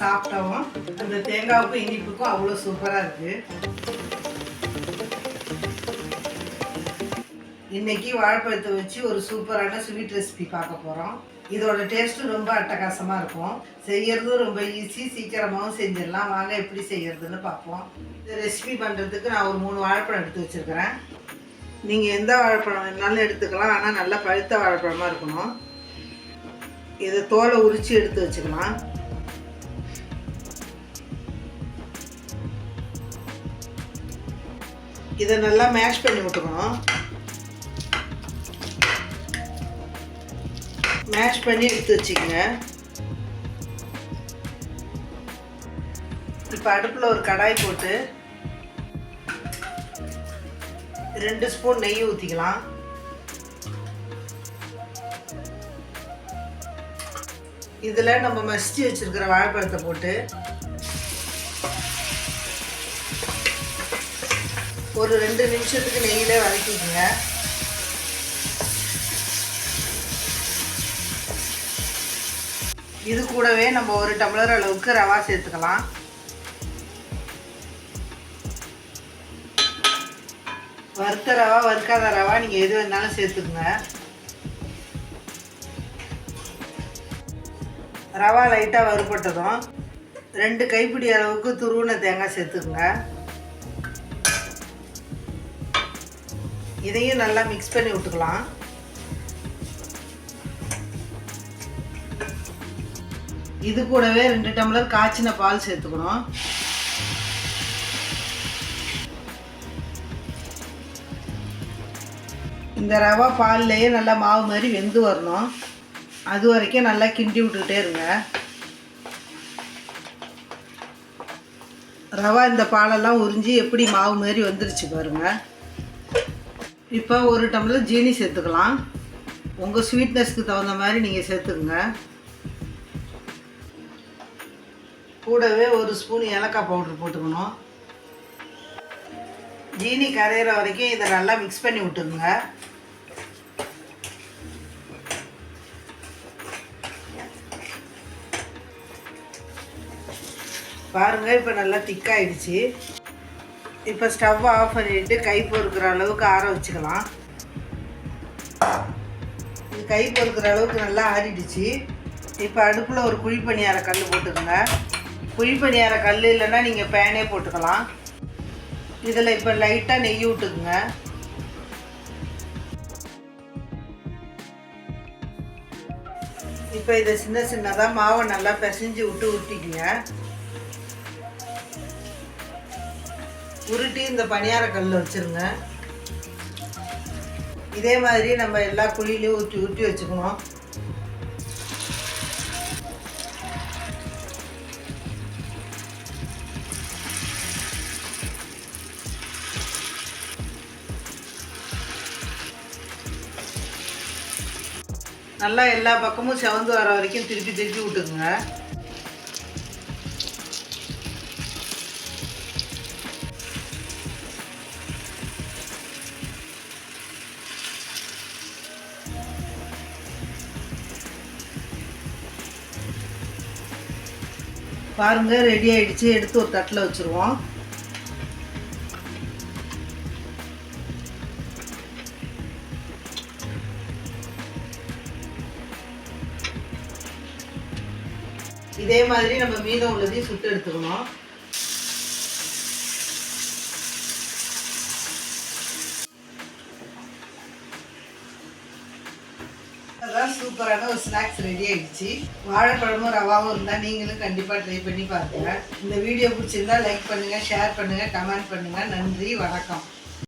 சாஃப்டாகவும் அந்த தேங்காவுக்கும் இனிப்புக்கும் அவ்வளோ சூப்பராக இருக்குது இன்னைக்கு வாழைப்பழத்தை வச்சு ஒரு சூப்பரான ஸ்வீட் ரெசிபி பார்க்க போகிறோம் இதோட டேஸ்ட்டும் ரொம்ப அட்டகாசமாக இருக்கும். செய்யறதும் ரொம்ப ஈஸி. சீக்கிரமாகவும் செஞ்சிடலாம். வாங்க எப்படி செய்யறதுன்னு பார்ப்போம். இந்த ரெசிபி பண்ணுறதுக்கு நான் ஒரு மூணு வாழைப்பழம் எடுத்து வச்சுருக்கிறேன். நீங்கள் எந்த வாழைப்பழம் வேணாலும் எடுத்துக்கலாம். ஆனால் நல்லா பழுத்த வாழைப்பழமாக இருக்கணும். இதை தோலை உரித்து எடுத்து வச்சுக்கலாம். இதை நல்லா மேஷ் பண்ணி விட்டுக்கணும். மேஷ் பண்ணி எடுத்து வச்சுக்கோங்க. இப்போ அடுப்பில் ஒரு கடாய் போட்டு ரெண்டு ஸ்பூன் நெய் ஊற்றிக்கலாம் இதில் நம்ம மசிச்சு வச்சுருக்கிற வாழைப்பழத்தை போட்டு ஒரு ரெண்டு நிமிஷத்துக்கு நெய்யில் வதக்கிக்கோங்க. இது கூடவே நம்ம ஒரு டம்ளர் அளவுக்கு ரவா சேர்த்துக்கலாம். வறுத்த ரவா வறுக்காத ரவா நீங்கள் எது வேணாலும் சேர்த்துக்குங்க. ரவா லைட்டாக வறுபட்டதும் ரெண்டு கைப்பிடி அளவுக்கு துருவின தேங்காய் சேர்த்துக்குங்க. இதையும் நல்லா மிக்ஸ் பண்ணி விட்டுக்கலாம் இது கூடவே ரெண்டு டம்ளர் காய்ச்சின பால் சேர்த்துக்கணும். இந்த ரவா பால்லையே நல்லா மாவு மாதிரி வெந்து வரணும். அது வரைக்கும் நல்லா கிண்டி விட்டுக்கிட்டே இருங்க. ரவா இந்த பாலெல்லாம் உறிஞ்சி எப்படி மாவு மாதிரி வந்துருச்சு பாருங்க. இப்போ ஒரு டம்ளர் ஜீனி சேர்த்துக்கலாம். உங்கள் ஸ்வீட்னஸ்க்கு தகுந்த மாதிரி நீங்கள் சேர்த்துக்குங்க. கூடவே ஒரு ஸ்பூன் ஏலக்காய் பவுடர் போட்டுக்கணும். ஜீனி கரையிற வரைக்கும் இதை நல்லா மிக்ஸ் பண்ணி விட்டுருங்க பாருங்க இப்போ நல்லா திக்காயிடுச்சு இப்போ ஸ்டவ் ஆஃப் பண்ணிட்டு கை பொறுக்கிற அளவுக்கு ஆற வச்சுக்கலாம். இது கை பொறுக்கிற அளவுக்கு நல்லா ஆறிடுச்சு. இப்போ அடுப்பில் ஒரு குழி பணியார கல் போட்டுக்கோங்க. குழி பணியார கல் இல்லைன்னா நீங்கள் பேனே போட்டுக்கலாம். இதில் இப்போ லைட்டாக நெய் விட்டுக்குங்க இப்போ இதை சின்ன சின்னதாக மாவை நல்லா பிசைஞ்சு விட்டு ஊற்றிக்குங்க உருட்டி இந்த பணியார கல்லில் வச்சுருங்க. இதே மாதிரி நம்ம எல்லா குழியிலையும் ஊற்றி ஊற்றி வச்சுக்கணும். நல்லா எல்லா பக்கமும் செவந்து வர வரைக்கும் திருப்பி திருப்பி விட்டுக்குங்க. பாருங்க ரெடி ஆயிடுச்சு. எடுத்து ஒரு தட்டில் வச்சுருவோம். இதே மாதிரி நம்ம மீதம் உள்ளதையும் சுட்டு எடுத்துக்கணும். அதான் சூப்பரான ஒரு ஸ்நாக்ஸ் ரெடி ஆயிடுச்சு. வாழைப்பழமும் ரவாவும் இருந்தால் நீங்களும் கண்டிப்பாக ட்ரை பண்ணி பாருங்கள் இந்த வீடியோ பிடிச்சிருந்தா லைக் பண்ணுங்கள் ஷேர் பண்ணுங்கள் கமெண்ட் பண்ணுங்கள் நன்றி வணக்கம்.